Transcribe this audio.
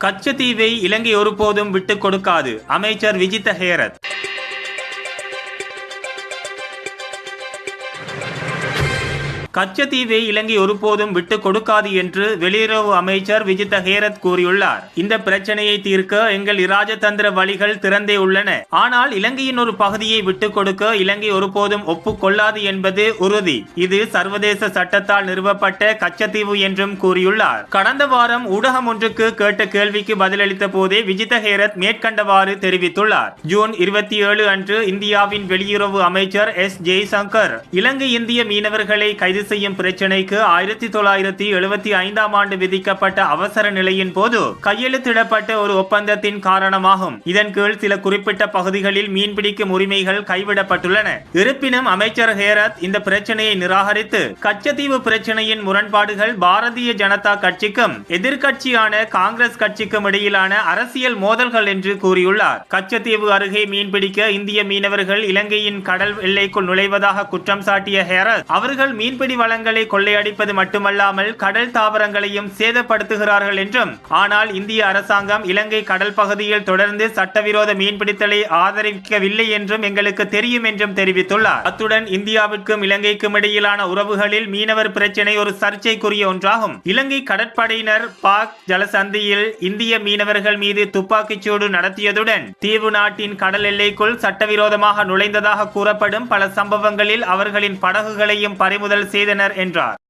கச்சத்தீவை இலங்கை ஒருபோதும் விட்டுக் கொடுக்காது. அமைச்சர் விஜித ஹேரத். கச்சத்தீவை இலங்கை ஒருபோதும் விட்டுக் கொடுக்காது என்று வெளியுறவு அமைச்சர் விஜித ஹேரத் கூறியுள்ளார். இந்த பிரச்சனையை தீர்க்க எங்கள் இராஜதந்திர வழிகள் திறந்தே உள்ளன. ஆனால் இலங்கையின் ஒரு பகுதியை விட்டுக் கொடுக்க இலங்கை ஒருபோதும் ஒப்புக்கொள்ளாது என்பது உறுதி. இது சர்வதேச சட்டத்தால் நிறுவப்பட்ட கச்சத்தீவு என்றும் கூறியுள்ளார். கடந்த வாரம் ஊடகம் ஒன்றுக்கு கேட்ட கேள்விக்கு பதிலளித்த போதே விஜித ஹேரத் மேற்கண்டவாறு தெரிவித்துள்ளார். ஜூன் இருபத்தி ஏழு அன்று இந்தியாவின் வெளியுறவு அமைச்சர் எஸ் ஜெய்சங்கர் இலங்கை இந்திய மீனவர்களை கைது செய்யும் பிரச்சினைக்கு ஆயிரத்தி தொள்ளாயிரத்தி எழுபத்தி ஐந்தாம் ஆண்டு விதிக்கப்பட்ட அவசர நிலையின் போது கையெழுத்திடப்பட்ட ஒரு ஒப்பந்தத்தின் காரணமாகும். இதன் கீழ் சில குறிப்பிட்ட பகுதிகளில் மீன்பிடிக்கும் உரிமைகள் கைவிடப்பட்டுள்ளன. இருப்பினும் அமைச்சர் ஹேரத் இந்த பிரச்சனையை நிராகரித்து கச்சத்தீவு பிரச்சனையின் முரண்பாடுகள் பாரதிய ஜனதா கட்சிக்கும் எதிர்கட்சியான காங்கிரஸ் கட்சிக்கும் இடையிலான அரசியல் மோதல்கள் என்று கூறியுள்ளார். கச்சத்தீவு அருகே மீன்பிடிக்க இந்திய மீனவர்கள் இலங்கையின் கடல் எல்லைக்குள் நுழைவதாக குற்றம் சாட்டிய ஹேரத் அவர்கள் மீன்பிடி வளங்களை கொள்ளையடிப்பது மட்டுமல்லாமல் கடல் தாவரங்களையும் சேதப்படுத்துகிறார்கள் என்றும் ஆனால் இந்திய அரசாங்கம் இலங்கை கடல் பகுதியில் தொடர்ந்து சட்டவிரோத மீன்பிடித்தலை ஆதரிக்கவில்லை என்றும் எங்களுக்கு தெரியும் என்றும் தெரிவித்துள்ளார். அத்துடன் இந்தியாவிற்கும் இலங்கைக்கும் இடையிலான உறவுகளில் மீனவர் பிரச்சினை ஒரு சர்ச்சைக்குரிய ஒன்றாகும். இலங்கை கடற்படையினர் பாக் ஜலசந்தியில் இந்திய மீனவர்கள் மீது துப்பாக்கிச்சூடு நடத்தியதுடன் தீவு நாட்டின் கடல் எல்லைக்குள் சட்டவிரோதமாக நுழைந்ததாக கூறப்படும் பல சம்பவங்களில் அவர்களின் படகுகளையும் பறிமுதல் செய்தனர் என்றார்.